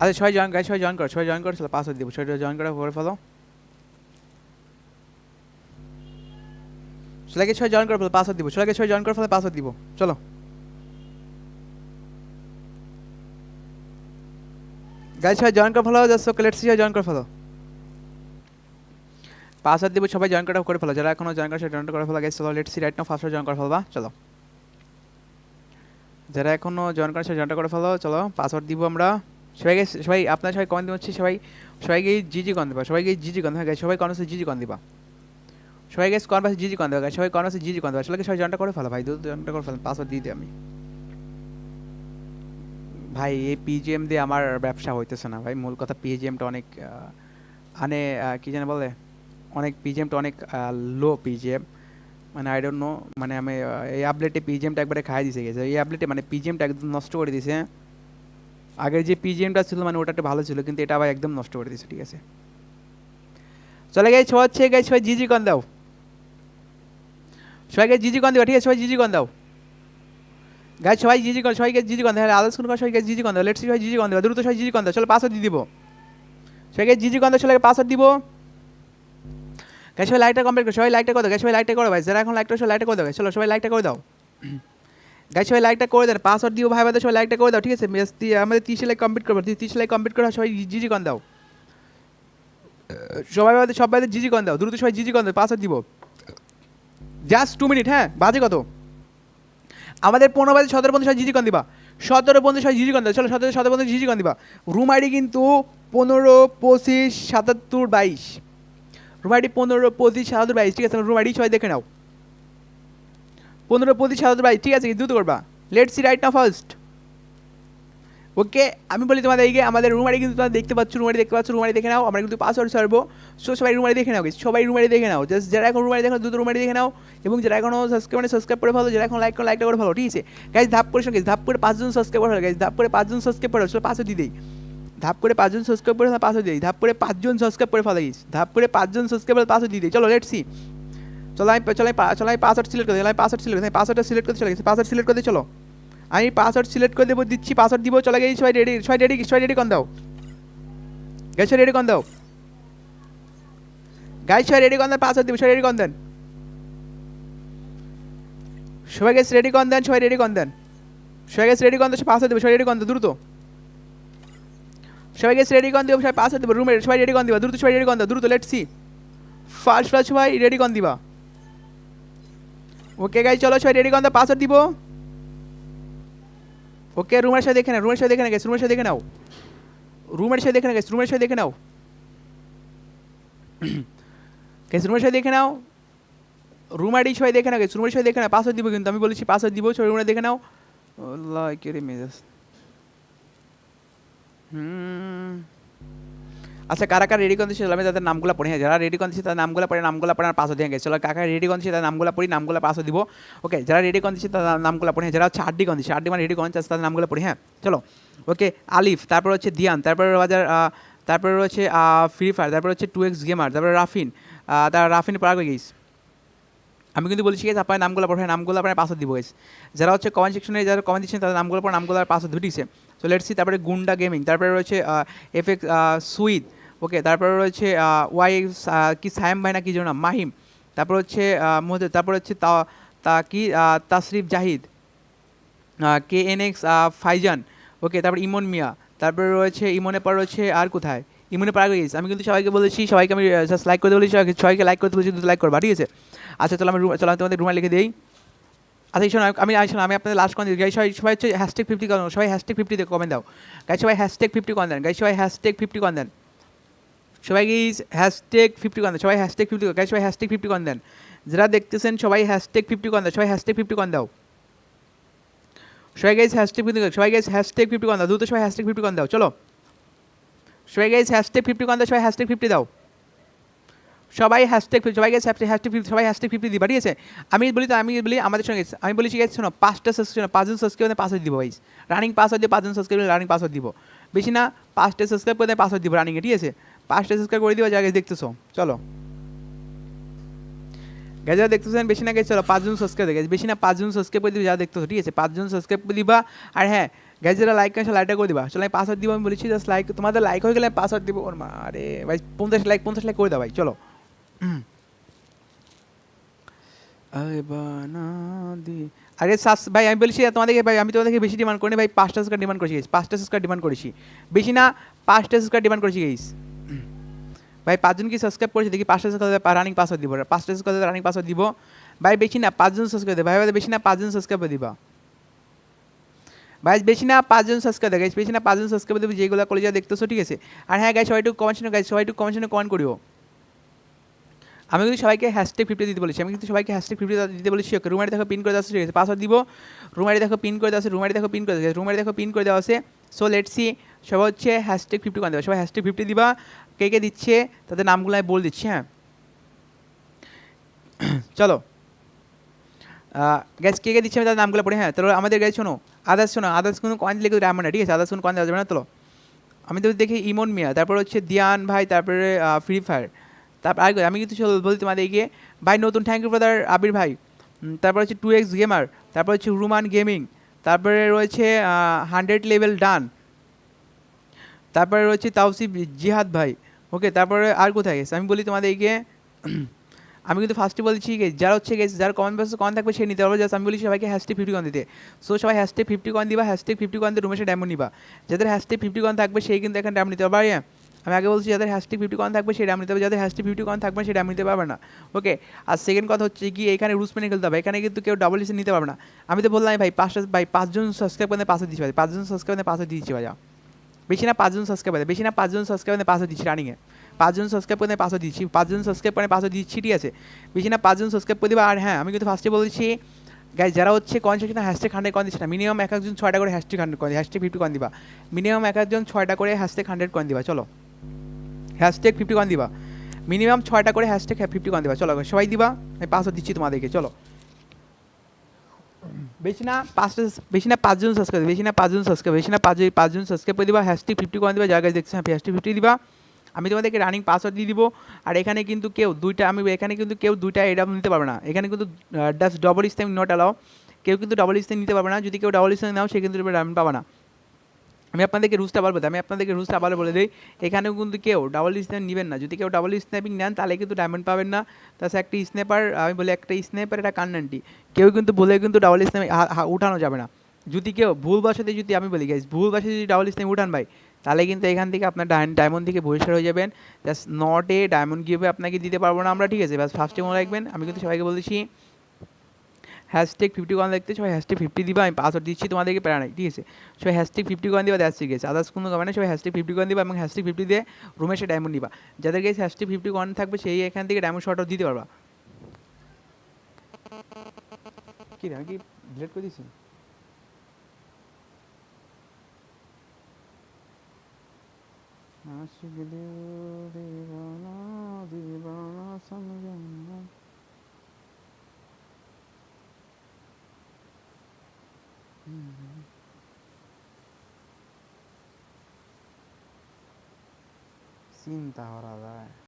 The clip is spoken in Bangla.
আচ্ছা ছয় জয়েন গাইজ সবাই জয়েন করো ছয় জয়েন করো চলো পাসওয়ার্ড দিব সবাই জয়েন করে করে ফেলো সবাইকে সবাই জয়েন করে ফেলো পাসওয়ার্ড দিব সবাইকে সবাই জয়েন করে ফেলো পাসওয়ার্ড দিব চলো গাইজ ছয় জয়েন করে ফেলো জাস্ট লেটস সবাই জয়েন করে ফেলো পাসওয়ার্ড দিব সবাই জয়েন করে করে ফেলো যারা এখনও জয়েন করে জয়েন করে ফেলো গাইজ চলো let's see right now first join করে ফেলবা চলো যারা এখনও জয়েন করে জয়েনটা করে ফেলো চলো পাসওয়ার্ড দিব আমরা সবাইকে সবাই আপনার সবাই কমেন্ট দিচ্ছি সবাই সবাইকে জিজি কন দিবা সবাইকে জিজি কন হ্যাঁ guys, সবাই কনভার্সে জিজি কন দিবা। সবাই গেছে কনভার্সে জিজি কন দিবা সবাই কনভার্সে জিজি কন দিবা। আসলে সবাই জয়েনটা করে ফেলো? ভাই দু জয়েনটা করে ফেলো পাসওয়ার্ড দিয়ে দিই আমি। ভাই এই পিজিএম দিয়ে আমার ব্যবসা হইতেছে না ভাই। মূল কথা পিজিএমটা অনেক মানে কি জানে বলে? অনেক পিজিএমটা অনেক লো পিজিএম মানে আই ডোন্ট নো মানে আমি এই আপডেটে পিজিএমটা একবারে খাই দিছে গেছে এই আপডেটে মানে পিজিএমটা একদম নষ্ট করে দিছে আগের যে পিজিএমটা ছিল মানে ওটা ভালো ছিল, কিন্তু এটা আবার একদম নষ্ট করে দিছে ঠিক আছে? চলে গেছে হচ্ছে গেছে সবাই জিজি কন দাও। সবাইকে জিজি কন দিবা ঠিক আছে? সবাই জিজি কন দাও। গাছ সবাই জিজি কন সবাইকে জিজি কন আদার্স কোন সবাইকে জিজি কন দাও। লেটস সবাই জিজি কন দাও। দ্রুত সবাই জিজি কন দাও। চলো পাসওয়ার্ড দিয়ে দিব। সবাইকে জিজি কন দাও সবাইকে পাসওয়ার্ড দিব। গাছ সবাই লাইটটা কমপ্লিট করো। সবাই লাইটটা করে দাও। গাছ সবাই লাইটটা করো ভাই। যারা এখন লাইটটা সবাই লাইটটা করে দাও চলো, সবাই লাইটটা করে দাও। গাছ সবাই লাইকটা করে দেন। পাসওয়ার্ড দিও, ভাই ভাই সবাই লাইকটা করে দাও, ঠিক আছে? আমাদের তিরিশ লাইক কমপ্লিট করব তিরিশ লাইক কমপ্লিট করে, সবাই জিজি কন দাও। সবাই ভাই সবাই জিজি কন দাও। দ্রুত সবাই জিজি কন দাও পাসওয়ার্ড দিব। জাস্ট টু মিনিট হ্যাঁ? বাজে কত? আমাদের পনেরো বাজে, সতেরো পর্যন্ত সবাই জিজি কন দিবা। সতেরো পর্যন্ত সবাই জিজি কন দাও। চলো, সতেরো সতেরো পর্যন্ত জিজি কন দিবা। রুম আইডি কিন্তু পনেরো, পঁচিশ, সাতাত্তর, বাইশ। রুম আইডি পনেরো, পঁচিশ, সাতাত্তর, বাইশ। ঠিক আছে রুম আইডি সবাই দেখে নাও। পনেরো পঁচিশ সাতাত্তর বাইশ ঠিক আছে, দ্রুত করবা। লেট সি রাইট না ফার্স্ট ওকে আমি বলি তোমাদের এইগে আমাদের রুমারি কিন্তু তোমরা দেখতে পাচ্ছ রুমারি দেখতে পাচ্ছ রুমারি দেখে নাও, আমরা কিন্তু পাসওয়ার্ড সারবো সো সবাই রুমারি দেখে নাও সবাই রুমারি দেখে নাও। জাস্ট যারা এখন রুমারি দেখো দ্রুত রুমারি দেখে নাও, এবং যারা এখনও সাবস্ক্রাইব মানে সাবস্ক্রাইব করে ভালো যারা এখন লাইক করে লাইকটা করে ভালো ঠিক আছে? গাইজ ধাপ করে সঙ্গে ধাপ করে পাঁচজন সাবস্ক্রাইব করে গাইজ ধাপ করে পাঁচজন সাবস্ক্রাইব করে পাঁচশো দিয়ে দিই। ধাপ করে পাঁচজন সাবস্ক্রাইব করে দিয়ে দিই। ধাপ করে পাঁচজন সাবস্ক্রাইব করে ফেলো guys। ধাপ করে পাঁচজন সাবস্ক্রাইব করে দিয়ে দিই। চলো লেট সি চলো আমি চলো আমি চলো আমি পাসওয়ার্ড সিলেক্ট করে দিই আমি পাসওয়ার্ড সিলেক্ট আমি পাসওয়ার্ডটা সিলেক্ট করতে চলে গেছি পাসওয়ার্ড সিলেক্ট করে চলো আমি পাসওয়ার্ড সিলেক্ট করে দেবো দিচ্ছি পাসওয়ার্ড দিব চলে গেছি সবাই রেডি সবাই রেডি সবাই রেডি কন দাও সবাই রেডি কন দাও গাইজ সবাই রেডি কন দেন পাসওয়ার্ড দিব সবাই রেডি কন দেন সবাই গেছে রেডি কন দেন সবাই রেডি কন দেন সবাই গেছে রেডি কন দেন পাসওয়ার্ড দেবো সবাই রেডি কন দেন দ্রুত সবাই গেছে রেডি কন দেবো সবাই পাসওয়ার্ড দেবো রুমে সবাই রেডি কন দিবা দ্রুত সবাই রেডি কন দাও দ্রুত লেট সি ফার্স্ট ফার্স্ট সবাই রেডি কন দিবা ওকে গাই চলো সবাই রেডি কন পাসওয়ার্ড দিব? ওকে রুমের সাথে দেখে নাও রুমের সাথে দেখে নাও গেছে রুমের সাথে দেখে নাও। রুমের সাথে দেখে নাও গেছে রুমের সাথে দেখে নাও। গেছে রুমের সাথে দেখে নাও। রুম আইডি সবাই দেখে নাও গেছে রুমের সাথে দেখে নাও পাসওয়ার্ড দিব কিন্তু, আমি বলেছি পাসওয়ার্ড দিব, সবাই রুমে দেখে নাও। আল্লাহ, কে রে মেজাজ। হুম। আচ্ছা কারা কারা রেডি কন্দিশন আমি তাদের নামগুলো পড়ি হ্যাঁ যারা রেডি কন্দিশন তাদের নামগুলো পড়ে নামগুলো পড়ে আর পাসওয়ার্ড দিয়ে গেছে। কাকা রেডি কন্দিশন তাদের নামগুলো পড়ি, নামগুলো পাসওয়ার্ড দিব। ওকে যারা রেডি কন্দিশন তাদের নামগুলো পড়ি হ্যাঁ যারা হচ্ছে আড্ডি কন্দিশন আড্ডি মানে রেডি কন্দিশন তাদের নামগুলো পড়ি হ্যাঁ চলো। ওকে আলিফ, তারপর হচ্ছে দিয়ান, তারপরে বাজার তারপরে রয়েছে ফ্রি ফায়ার তারপর হচ্ছে টু এক্স গেমার তারপরে রাফিন তার রাফিন পার হয়ে গেছে? আমি কিন্তু বলছি গেছি আপনার নামগুলো পড়ে নামগুলো আপনার পাসওয়ার্ড দিব গেছে যারা হচ্ছে কমেন্ট সেকশনে যারা কমেন্ট দিচ্ছেন তাদের নামগুলো পর নামগুলো আর পাসওয়ার্ড দুটিছে তো লেটসি তারপরে গুন্ডা গেমিং, তারপরে রয়েছে এফ এক্স সুইদ ওকে তারপরে রয়েছে ওয়াই কি সায়েম ভাই না কি যেন মাহিম, তারপর হচ্ছে মধ্যে তারপর হচ্ছে তা তা কি তাসরিফ জাহিদ কে এন এক্স ফাইজান ওকে তারপর ইমন মিয়া, তারপরে রয়েছে ইমনে পর রয়েছে আর কোথায়? ইমনের পর গেছি, আমি কিন্তু সবাইকে বলেছি, সবাইকে আমি লাইক করতে বলেছি, সবাইকে- লাইক করতে বলেছি লাইক করবা, ঠিক আছে? আচ্ছা চলো আমি চলো আমি তোমাদের রুমে লিখে দিই। আচ্ছা এই শোনো আমি আমি শোনো আমি আপনাদের লাস্ট কমেন্ট দিই সবাই সবাই হচ্ছে হ্যাশট্যাগ ফিফটি করেন সবাই হ্যাশট্যাগ ফিফটি কমেন্ট দাও গাই সবাই হ্যাশট্যাগ ফিফটি কমেন্ট দেন গাই সবাই হ্যাশট্যাগ ফিফটি কমেন্ট দেন সবাই গিজ হ্যাশট্যাগ ফিফটি দেন সবাই হ্যাশট্যাগ ফিফটি গাই সবাই হ্যাশট্যাগ ফিফটি কন দেন যারা দেখতেছেন সবাই হ্যাশট্যাগ ফিফটি কন দেন সবাই হ্যাশট্যাগ ফিফটি কন দাও সবাই গাইজ হ্যাশট্যাগ ফিফটি সবাই গাইজ হ্যাশট্যাগ ফিফটি কন দাও দ্রুত সবাই হ্যাশট্যাগ ফিফটি কন দাও চলো সবাই গাইজ হ্যাশট্যাগ ফিফটি কন দাও সবাই হ্যাশট্যাগ ফিফটি দাও সবাই হ্যাশট্যাগ সবাই গেছে হ্যাশট্যাগ ফিফটি সবাই হ্যাশট্যাগ ফিফটি দিবা ঠিক আছে আমি বলি তো, আমি বলি আমাদের সঙ্গে, আমি বলি আছে শোনো, পাঁচটা সাবস্ক্রাইব পাঁচজন সাবস্ক্রাইব পাসওয়ার্ড দিব ভাই রানিং পাসওয়ার্ড দিয়ে পাঁচজন সাবস্ক্রাইব রানিং পাসওয়ার্ড দিব। বেশি না, পাঁচটা সাবস্ক্রাইব করে পাসওয়ার্ড দিব রানিংয়ে ঠিক আছে? পাঁচটা সাবস্ক্রাইব করে দিবা জায়গায় দেখতেছো। চলো। গাইজ যারা দেখতেছেন বেশি না গেছে চলো, পাঁচজন সাবস্ক্রাইব গেছে বেশি না, পাঁচজন সাবস্ক্রাইব করে দিবে যারা দেখতেছো, ঠিক আছে? পাঁচজন সাবস্ক্রাইব করে দিবা, আর হ্যাঁ গ্যাস যারা লাইক করেছে লাইকটা করে দিবা। চলো আমি পাসওয়ার্ড দিব, আমি বলেছি জাস্ট লাইক তোমাদের লাইক হয়ে গেলে পাসওয়ার্ড দিব। ওর মা আরে ভাই, পঞ্চাশ লাইক পঞ্চাশ লাইক করে দাও, ভাই, চলো। আরে সাস, ভাই, আমি বলছি তোমাদেরকে, ভাই, আমি তোমাদেরকে বেশি ডিমান্ড ভাই, পাঁচটা স্কোয়ার ডিমান্ড পাঁচটা স্কোয়ার ডিমান্ড করেছি। বেশি না, পাঁচটা স্কোয়ার ডিমান্ড করেছি ভাই, পাঁচজন কি সাবস্ক্রাইব করেছে? দেখি, পাঁচটা স্কোয়ার রানিং পাসওয়ার্ড দিব। পাঁচটা স্কোয়ার রানিং পাসওয়ার্ড দিব। ভাই, বেশি না, পাঁচজন সাবস্ক্রাইব ভাই ভাই, বেশি না, পাঁচজন সাবস্ক্রাইব দিবা ভাই, বেশি না, পাঁচজন সাবস্ক্রাইব দেবে বেশি না, পাঁচজন সাবস্ক্রাইব দেবে, যেগুলো কলেজে দেখতেছো, ঠিক আছে? আর হ্যাঁ গাইস সবাই একটু কমেন্ট গাইস সবাই একটু কমেন্ট কমেন্ট করিও। আমি কিন্তু সবাইকে হ্যাশট্যাগ ফিফটি দিতে বলেছি। আমি কিন্তু সবাইকে হ্যাশট্যাগ ফিফটি দিতে বলেছি। ওকে রুমারি দেখো পিন করে দেওয়া ঠিক আছে? পাসওয়ার্ড দিব। রুমারি দেখো পিন করে দেওয়া রুমারি দেখো পিন করে দেওয়া রুমারি দেখো পিন করে দেওয়া আছে। সো লেট সি সবাই হচ্ছে হ্যাশট্যাগ ফিফটি করে দেওয়া সবাই হ্যাশট্যাগ ফিফটি দিবা। কে কে দিচ্ছে? তাদের নামগুলো আমি বলে দিচ্ছি হ্যাঁ? চলো। গ্যাস কে কে দিচ্ছে আমি তাদের নামগুলো পড়ে হ্যাঁ? তাহলে আমাদের গ্যাস শোনো আদার্স শোনো আদার্স কোনো কয়েন লিখে ডায়মন্ড না ঠিক আছে? আদার্স কোনো কয়েন দেওয়া যাবে না, চলো। আমি তো দেখি ইমন মিয়া, তারপর হচ্ছে দিয়ান ভাই, তারপরে ফ্রি ফায়ার তারপর আর আমি কিন্তু বলি বলতে তোমাদের গিয়ে ভাই নতুন থ্যাংক ইউ ব্রাদার আবির ভাই। তারপর হচ্ছে টু এক্স গেমার তারপর হচ্ছে রুমান গেমিং তারপরে রয়েছে হান্ড্রেড লেভেল ডান তারপরে রয়েছে তাওসিফ জিহাদ ভাই। ওকে তারপরে আর কোথায় গেছে? আমি বলি তোমাদের গিয়ে আমি কিন্তু ফার্স্টে বলছি যারা হচ্ছে গেছে, যার কমেন্ট বক্সে কন থাকবে সে নিতে পারবে। জাস্ট আমি বলি সবাইকে হ্যাশট্যাগ ফিফটি কন দিতে। সো সবাই হ্যাশট্যাগ ফিফটি কন দিবা হ্যাশট্যাগ ফিফটি কন দিয়ে রুমেশে ডায়মন্ড নিবা। যাদের হ্যাশট্যাগ ফিফটি কন থাকবে, সেই কিন্তু এখানে ডায়মন্ড নিতে পারবে? আমি আগে বলছি যাদের হ্যাশট্যাগ ফিফটি কন থাকবে সেটা আমি নিতে হবে, যাদের হ্যাশট্যাগ কন থাকবে সেটা আমি নিতে পারবে না। ওকে আর সেকেন্ড কথা হচ্ছে কি এখানে রুলস মেনে খেলতে হবে, এখানে কিন্তু কেউ ডাবল নিতে পারবে না। আমি তো বললাম ভাই, পাঁচটা, ভাই, পাঁচজন সাবস্ক্রাইব করে পাশে দিচ্ছি ভাই, পাঁচজন সাবস্ক্রাইব করে পাশে দিচ্ছি ভাই বেশি না পাঁচজন সাবস্ক্রাইব বেশি না পাঁচজন সাবস্ক্রাইব করে পাশে দিচ্ছি রানিংয়ে পাঁচজন সাবস্ক্রাইব করে পাশে দিচ্ছি, পাঁচজন সাবস্ক্রাইব করে পাশে দিচ্ছি, ঠিক আছে। বেশি না পাঁচজন সাবস্ক্রাইব করে দিবা, আর হ্যাঁ আমি কিন্তু ফার্স্টে বলছি গাই যারা হচ্ছে কন সেখানে হ্যাশট্যাগ হান্ড্রেড কন দিচ্ছে না মিনিমাম এক একজন ছয়টা করে হ্যাশট্যাগ হান্ড্রেড কন হ্যাশট্যাগ ফিফটি কন দিবা। মিনিমাম এক একজন ছয়টা করে হ্যাশট্যাগ হান্ড্রেড কন দিবা, চলো। হ্যাশট্যাগ ফিফটি কন দিবা। মিনিমাম ছয়টা করে হ্যাশট্যাগ ফিফটি কন দিবা। চলো সবাই দিবা, আমি পাসওয়ার্ড দিচ্ছি তোমাদেরকে, চলো। বেশি না পাঁচটা বেশি না পাঁচজন সাবস্ক্রাইব বেশি না পাঁচজন সাবস্ক্রাইব বেশি না পাঁচ, পাঁচজন সাবস্ক্রাইব করে দিবা হ্যাশট্যাগ ফিফটি করে দিবা। জায়গায় দেখছি হ্যাঁ হ্যাশট্যাগ ফিফটি দিবা। আমি তোমাদেরকে রানিং পাসওয়ার্ড দিয়ে দিব। আর এখানে কিন্তু কেউ দুইটা, আমি এখানে কিন্তু কেউ দুইটা এটা নিতে পারবে না। এখানে কিন্তু does double stem not allow কেউ কিন্তু ডবল স্টেম নিতে পারবে না। যদি কেউ ডবল স্টেম নাও, সে কিন্তু ডায়মন্ড পাবে না। আমি আপনাদেরকে রুলসটা আবার বলতে আমি আপনাদেরকে রুলসটা আবার বলে দিই। এখানেও কিন্তু কেউ ডাবল স্ন্যাপ নেবেন না। যদি কেউ ডাবল স্ন্যাপিং নেন, তাহলে কিন্তু ডায়মন্ড পাবেন না। তাছাড়া একটা স্ন্যাপার আমি বলি একটা স্ন্যাপার একটা কান্নান্টি। কেউ কিন্তু বলে কিন্তু ডাবল স্ন্যাপ উঠানো যাবে না। যদি কেউ ভুল বাসাতে যদি, আমি বলি গাইজ ভুল বাসাতে যদি ডাবল স্ন্যাপ উঠান ভাই, তাহলে কিন্তু এখান থেকে আপনার ডায়মন্ড থেকে বহিষ্কার হয়ে যাবেন। জাস্ট নট এ ডায়মন্ড গিয়ে আপনাকে দিতে পারব না আমরা, ঠিক আছে? ব্যাস ফার্স্টে মনে রাখবেন। আমি কিন্তু সবাইকে বলেছি হ্যাশট্যাগ ফিফটি ওয়ান দেখতে, সবাই হ্যাশট্যাগ ফিফটি দিবা, আমি পাসওয়ার্ড দিচ্ছি, তোমাদেরকে প্যারা ঠিক আছে? সবাই হ্যাশট্যাগ ফিফটি ওয়ান দিবা ঠিক আছে? আদার্স কোনো কারণে সবাই হ্যাশট্যাগ ফিফটি ওয়ান দিবা এবং হ্যাশট্যাগ ফিফটি দিয়ে রুমে সে ডায়মন্ড নিবা। যাদের কাছে হ্যাশট্যাগ ফিফটি ওয়ান থাকবে, সেই এখান থেকে ডায়মন্ড শর্টও দিতে পারবা। কি রে, আমি কি ডিলেট করে দিছি? আশিক দিল cinta ahora da.